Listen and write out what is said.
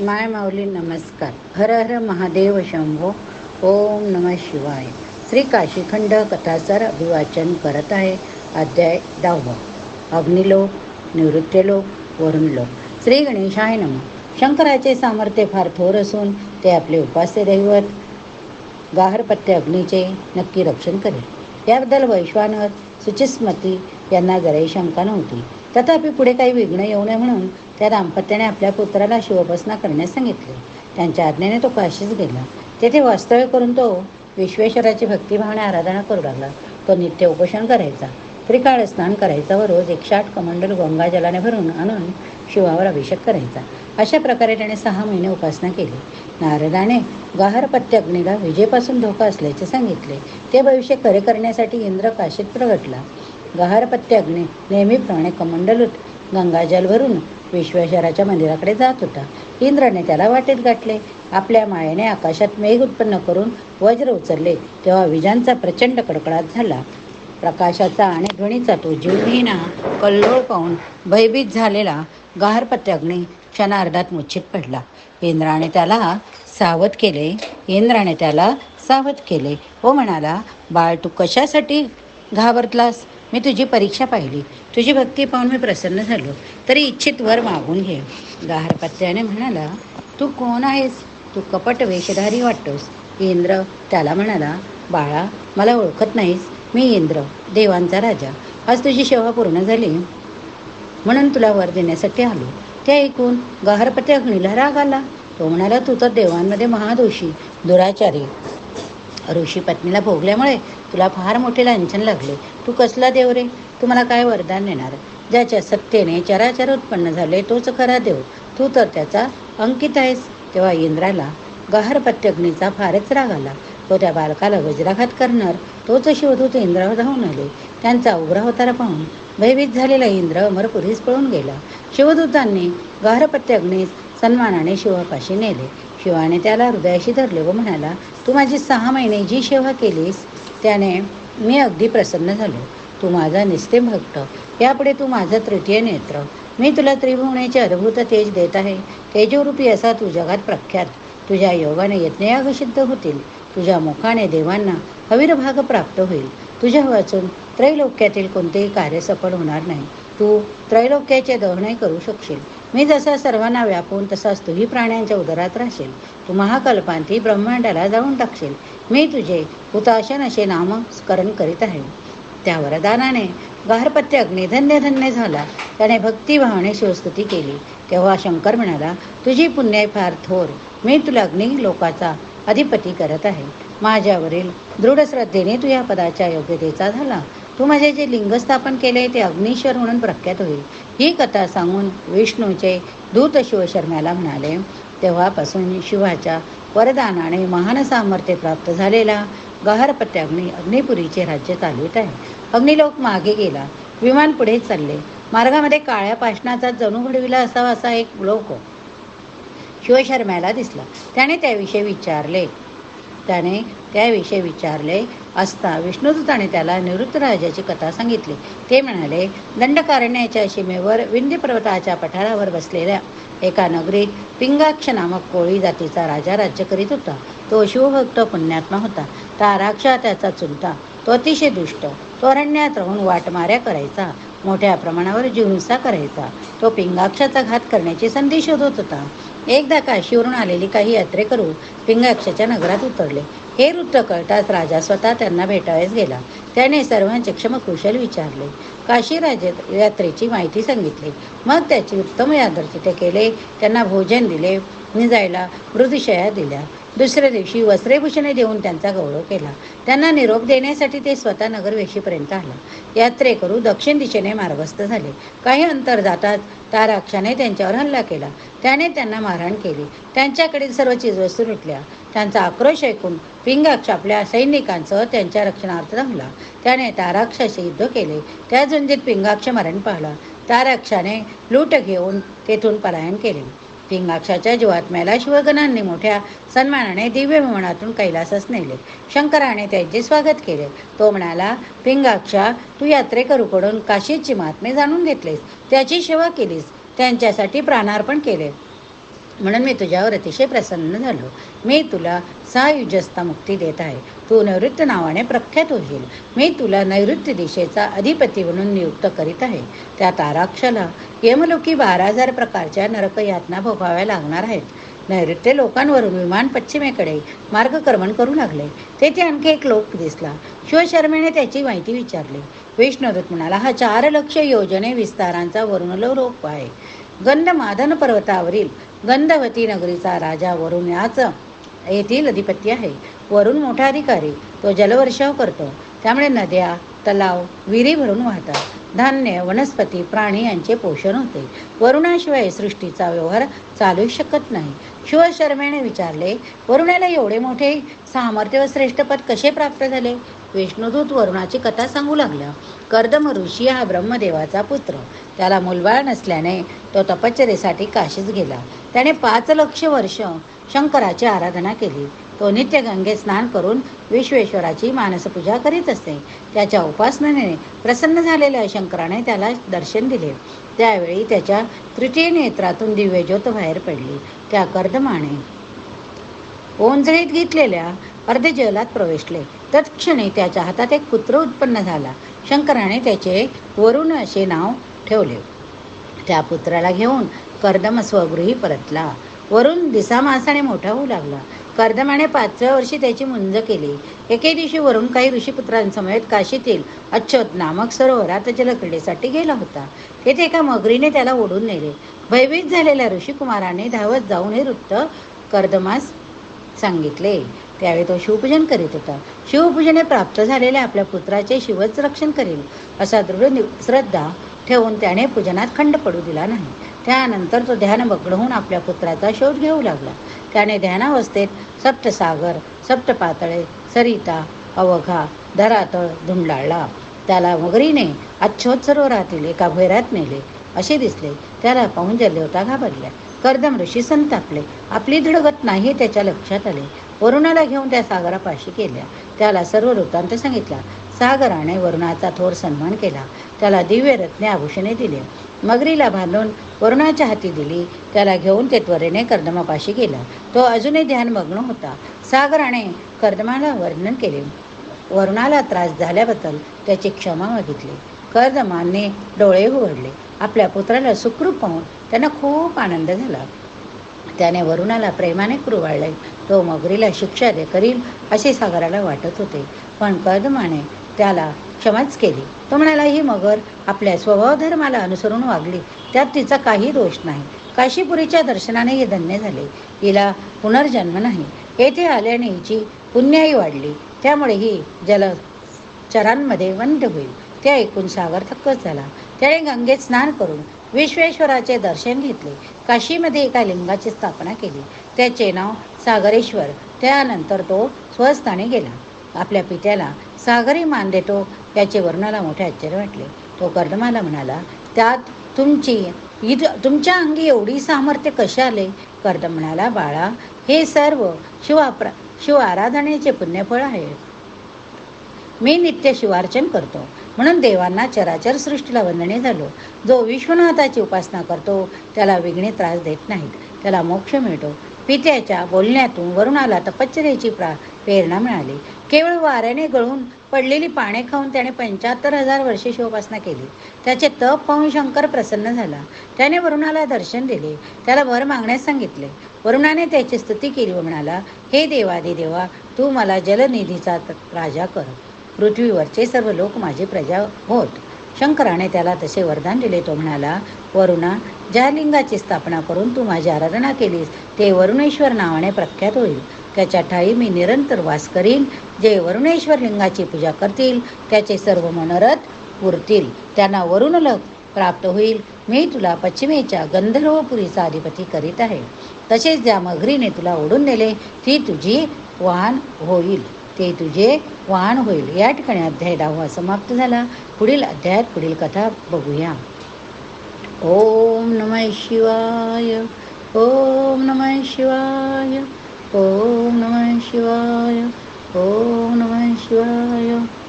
माय माऊली नमस्कार. हर हर महादेव शंभो. ओम नम शिवाय. श्री काशीखंड कथासार अभिवाचन करत आहे अध्याय दहावा. अग्निलोक निवृत्तीलोक वरुणलोक. श्री गणेशाय नम. शंकराचे सामर्थ्य फार थोर असून ते आपले उपास्य दैवत गाहरपत्य अग्नीचे नक्की रक्षण करेल. याबद्दल वैश्वानर सुचिस्मती यांना जराही शंका नव्हती. तथापि पुढे काही विघ्न येऊ नये म्हणून त्या दाम्पत्याने आपल्या पुत्राला शिवोपासना करण्यास सांगितले. त्यांच्या आज्ञेने तो काशीच गेला. तेथे वास्तव्य करून तो विश्वेश्वराची भक्तिभावने आराधना करू लागला. तो नित्य उपोषण करायचा. त्रिकाळ स्नान करायचा व रोज एकशे आठ कमंडल गंगाजलाने भरून आणून शिवावर अभिषेक करायचा. अशा प्रकारे त्याने सहा महिने उपासना केली. नारदाने गाहरपत्य अग्नीला विजेपासून धोका असल्याचे सांगितले. ते भविष्य खरे करण्यासाठी इंद्र काशीत प्रगटला. गहारपत्य अग्नी नेहमीप्रमाणे कमंडलूत गंगाजल भरून विश्वेश्वराच्या मंदिराकडे जात होता. इंद्राने त्याला वाटेत गाठले. आपल्या मायेने आकाशात मेघ उत्पन्न करून वज्र उचलले. तेव्हा विजांचा प्रचंड कडकडाट झाला. प्रकाशाचा आणि ध्वनीचा तो जीवहीना कल्लोळ पाहून भयभीत झालेला गारपत्याग्नी क्षणार्धात मुच्छित पडला. इंद्राने त्याला सावध केले. इंद्राने त्याला सावध केले. व म्हणाला बाळ तू कशासाठी घाबरतलास? मी तुझी परीक्षा पाहिली. तुझी भक्ती पाहून मी प्रसन्न झालो. तरी इच्छित वर मागून घे. गाहरपत्याने म्हणाला तू कोण आहेस? तू कपट वेशधारी वाटतोस. इंद्र त्याला म्हणाला बाळा मला ओळखत नाहीस. मी इंद्र देवांचा राजा. आज तुझी सेवा पूर्ण झाली. म्हणून तुला वर देण्यासाठी आलो. ते ऐकून गाहरपती अग्नीला राग आला. तो म्हणाला तू तर देवांमध्ये महादोषी दुराचारी ऋषी पत्नीला भोगल्यामुळे तुला फार मोठे लांछन लागले. तू कसला देव रे? तू मला काय वरदान देणार? ज्याच्या सत्तेने चराचर उत्पन्न झाले तोच खरा देव. तू तर त्याचा अंकित आहेस. तेव्हा इंद्राला गहरपत्य पत्यग्नीचा फारच राग आला. तो त्या बालकाला वज्राघात करणार तोच शिवदूत इंद्रावर धावून आले. त्यांचा उग्र होताना पाहून भयभीत झालेला इंद्र अमरपुरीस पळून गेला. शिवदूतांनी गाहरपत्य अग्नीस सन्मानाने शिवापाशी नेले. शिवाने त्याला हृदयाशी धरले व म्हणाला तू माझी सहा महिने जी सेवा केलीस त्याने मी अगदी प्रसन्न झालो. तू माझा निस्तेम भक्त. यापुढे तू माझा तृतीय नेत्र. मी तुला त्रिभुवनेचे अद्भुत तेज देत आहे. तेजोरूपी असा तू जगात प्रख्यात. तुझ्या योगाने यज्ञयाग सिद्ध होतील. तुझ्या मुखाने देवांना हवीरभाग प्राप्त होईल. तुझ्या वाचून त्रैलोक्यातील कोणतेही कार्य सफल होणार नाही. तू त्रैलोक्याचे दहनही करू शकशील. मी जसा सर्वांना व्यापून तसाच तुही प्राण्यांच्या उदरात राहशील. तू महाकल्पांती ब्रह्मांडाला जाऊन टाकशील. मी तुझे हुताशन असे नामस्करण करीत आहे. त्या वरदानाने गारपत्य अग्नी धन्य धन्य झाला. त्याने भक्तिभावाने शिवस्तुती केली. तेव्हा शंकर म्हणाला तुझी पुण्य फार थोर. मी तुला अग्नी लोकाचा अधिपती करत आहे. माझ्यावरील दृढ श्रद्धेने तू या पदाच्या योग्यतेचा झाला. तू माझे जे लिंग स्थापन केले ते अग्निश्वर म्हणून प्रख्यात होईल. ही कथा सांगून विष्णूचे दूत शिवशर्म्याला म्हणाले तेव्हापासून शिवाच्या वरदानाने महान सामर्थ्य प्राप्त झालेला गहरपत्य अग्नी अग्निपुरीचे राज्य चालवित आहे. अग्निलोक मागे गेला. विमान पुढे चालले. मार्गामध्ये काळ्या पाषणाचा जणू घडविला असावा असा एक लोक शिवशर्म्याला दिसला. त्याने त्याविषयी विचारले. त्याने त्याविषयी विचारले असता विष्णुदूताने त्याला निवृत्त राजाची कथा सांगितली. ते म्हणाले दंडकारण्याच्या सीमेवर विंध्य पर्वताच्या पठारावर बसलेल्या एका नगरीत पिंगाक्ष नामक कोळी जातीचा राजा राज्य करीत होता. तो शिवभक्त पुण्यात्मा होता. ताराक्षा त्याचा चुलता. तो अतिशय दुष्ट. तो अरण्यात राहून वाटमाऱ्या करायचा. मोठ्या प्रमाणावर जीवहिंसा करायचा. तो पिंगाक्षाचा घात करण्याची संधी शोधत होता. एकदा काशीवरून आलेली काही यात्रेकरू पिंगाक्षच्या नगरात उतरले. हे वृत्त कळताच राजा स्वतः त्यांना भेटावयास गेला. त्याने सर्वांचे क्षमकुशल विचारले. काशी राजे यात्रेची माहिती सांगितली. मग त्याची उत्तम यादर तिथे केले. त्यांना भोजन दिले निजायला मृदुशया दिल्या. दुसऱ्या दिवशी वस्त्रेभूषणे देऊन त्यांचा गौरव केला. त्यांना निरोप देण्यासाठी ते स्वतः नगरवेशीपर्यंत आला. यात्रेकरू दक्षिण दिशेने मार्गस्थ झाले. काही अंतर जाताच ताराक्षाने त्यांच्यावर हल्ला केला. त्याने त्यांना मारहाण केली. त्यांच्याकडील सर्व चीजवस्तू लुटल्या. त्यांचा आक्रोश ऐकून पिंगाक्ष आपल्या सैनिकांसह त्यांच्या रक्षणार्थ धावला. त्याने ताराक्षाशी युद्ध केले. त्या झुंजीत पिंगाक्ष मरण पाहला. ताराक्षाने लूट घेऊन तेथून पलायन केले. पिंगाक्षाच्या जीवात्म्याला शिवगणांनी मोठ्या सन्मानाने दिव्य विमानातून कैलासच नेले. शंकराने त्यांचे स्वागत केले. तो म्हणाला पिंगाक्षा तू यात्रेकरूकडून काशीची महात्मे जाणून घेतलेस. त्याची सेवा केलीस. त्यांच्यासाठी प्राणार्पण केले. म्हणून मी तुझ्यावर अतिशय प्रसन्न झालो. मी तुला सायुजस्ता मुक्ती देत आहे. तू नैऋत्य नावाने प्रख्यात होशील. मी तुला नैऋत्य दिशेचा अधिपती म्हणून नियुक्त करीत आहे. त्या ताराक्षला यमलोकी बारा हजार प्रकारच्या नरकयातना भोगाव्या लागणार आहेत. नैऋत्य लोकांवरून विमान पश्चिमेकडे मार्गक्रमण करू लागले. तेथे आणखी एक लोक दिसला. शिवशर्मेने त्याची माहिती विचारली. विष्णुदूत म्हणाला हा चार लक्ष योजने विस्तारांचा वरुणलो रोप आहे. गंधमादन पर्वतावरील गंधवती नगरीचा राजा वरुण याच येथील अधिपती आहे. वरुण मोठा अधिकारी तो जलवर्षाव करतो. त्यामुळे नद्या तलाव विहिरी भरून वाहतात. धान्य वनस्पती प्राणी यांचे पोषण होते. वरुणाशिवाय सृष्टीचा व्यवहार चालू शकत नाही. शिवशर्मेने विचारले वरुणाला एवढे मोठे सामर्थ्य व श्रेष्ठपद कसे प्राप्त झाले विष्णुदूत वरुणाची कथा सांगू लागल्या कर्दम ऋषी हा ब्रह्मदेवाचा पुत्र. त्याला मुलबाळ नसल्याने तो तपश्चरेसाठी काशीच गेला. त्याने पाच लक्ष वर्ष शंकराची आराधना केली. तो नित्य गंगेत स्नान करून विश्वेश्वराची मानसपूजा करीत असते. त्याच्या उपासनेने प्रसन्न झालेल्या शंकराने त्याला दर्शन दिले. त्यावेळी त्याच्या तृतीय नेत्रातून दिव्य ज्योत बाहेर पडली. त्या कर्दमाने ओंजळीत घेतलेल्या अर्धजलात प्रवेशले. तत्क्षणी त्याच्या हातात एक पुत्र उत्पन्न झाला. शंकराने त्याचे वरुण असे नाव ठेवले. त्या पुत्राला घेऊन कर्दम स्वगृही परतला. वरून दिसामासाने मोठा होऊ लागला. कर्दमाने पाचव्या वर्षी त्याची मुंज केली. एके दिवशी वरून काही ऋषीपुत्रांसमवेत काशीतील अच्छोत नामक सरोवरात जलक्रीडेसाठी गेला होता. तेथे एका मगरीने त्याला ओढून नेले. भयभीत झालेल्या ऋषिकुमाराने धावत जाऊन हे वृत्त कर्दमास सांगितले. त्यावेळी तो शिवपूजन करीत होता. शिवपूजने प्राप्त झालेल्या आपल्या पुत्राचे शिवच रक्षण करेल. असा दृढ नि- श्रद्धा ठेवून त्याने पूजनात खंड पडू दिला नाही. त्यानंतर तो ध्यान होऊन आपल्या पुत्राचा शोध घेऊ लागला. त्याने ध्यानावस्थेत सप्तसागर सप्तपातळे सरिता अवघा धरातळ धुंडाळला. त्याला मगरीने अच्छोत सरोवरातील एका भैरात नेले? असे दिसले. त्याला पाहून जलदेवता घाबरल्या कर्दम ऋषी संतापले. आपली धडगत नाही त्याच्या लक्षात आले. वरुणाला घेऊन त्या सागरापाशी केल्या त्याला सर्व वृत्तांत सांगितला. सागराने वरुणाचा थोर सन्मान केला. त्याला दिव्य रत्ने आभूषणे दिले. मगरीला बांधून वरुणाच्या हाती दिली. त्याला घेऊन ते त्वरेने कर्दमापाशी गेला. तो अजूनही ध्यानमग्न होता. सागराने कर्दमाला वर्णन केले. वरुणाला त्रास झाल्याबद्दल त्याची क्षमा मागितली. कर्दमाने डोळे उघडले. आपल्या पुत्राला सुखरूप पाहून त्यांना खूप आनंद झाला. त्याने वरुणाला प्रेमाने कुरवाळले. तो मगरीला शिक्षा दे करील असे सागराला वाटत होते. पण कर्दमाने त्याला क्षमाच केली. तो म्हणाला ही मगर आपल्या स्वभावधर्माला अनुसरून वागली. त्यात तिचा काही दोष नाही. काशीपुरीच्या दर्शनाने हे धन्य झाले. हिला पुनर्जन्म नाही. येथे आल्याने हिची पुण्याही वाढली. त्यामुळे ही जल चरांमध्ये वंद होईल. ते ऐकून सागर थक्कच झाला. त्याने गंगेत स्नान करून विश्वेश्वराचे दर्शन घेतले. काशीमध्ये एका लिंगाची स्थापना केली. त्याचे नाव सागरेश्वर. त्यानंतर तो स्वस्थाने गेला. आपल्या पित्याला सागरी मान देतो याचे वर्णाला मोठे आश्चर्य वाटले. तो कर्दमाला म्हणाला त्यात तुमची इद तुमच्या अंगी एवढी सामर्थ्य कशा आले? कर्द म्हणाला बाळा हे सर्व शिवाप्रा शिव आराधनेचे पुण्यफळ आहे. मी नित्य शिवार्चन करतो. म्हणून देवांना चराचर सृष्टीला वंदने झालो. जो विश्वनाथाची उपासना करतो त्याला विघ्ने त्रास देत नाहीत. त्याला मोक्ष मिळतो. पित्याच्या बोलण्यातून वरुणाला तपश्चर्याची प्रा प्रेरणा मिळाली. केवळ वाऱ्याने गळून पडलेली पाने खाऊन त्याने पंच्याहत्तर हजार वर्षे शिवोपासना केली. त्याचे तप पाहून शंकर प्रसन्न झाला. त्याने वरुणाला दर्शन दिले. त्याला वर मागण्यास सांगितले. वरुणाने त्याची स्तुती केली व म्हणाला हे देवादे देवा तू मला जलनिधीचा त- राजा कर. पृथ्वीवरचे सर्व लोक माझी प्रजा होत शंकराने त्याला तसे वरदान दिले. तो म्हणाला वरुणा ज्या लिंगाची स्थापना करून तू माझी आराधना केलीस ते वरुणेश्वर नावाने प्रख्यात होईल. त्याच्या ठाई मी निरंतर वास करीन. जे वरुणेश्वर लिंगाची पूजा करतील त्याचे सर्व मनोरथ पुरतील. त्यांना वरुणलोक प्राप्त होईल. मी तुला पश्चिमेच्या गंधर्वपुरीचा अधिपती करीत आहे. तसेच ज्या मगरीने तुला ओढून नेले ती तुझी वाहन होईल. ते तुझे वाहन होईल. या ठिकाणी अध्याय दहावा समाप्त झाला. पुढील अध्यायात पुढील कथा बघूया. ओम नमः शिवाय ओम नमः शिवाय ओम नमः शिवाय ओम नमः शिवाय.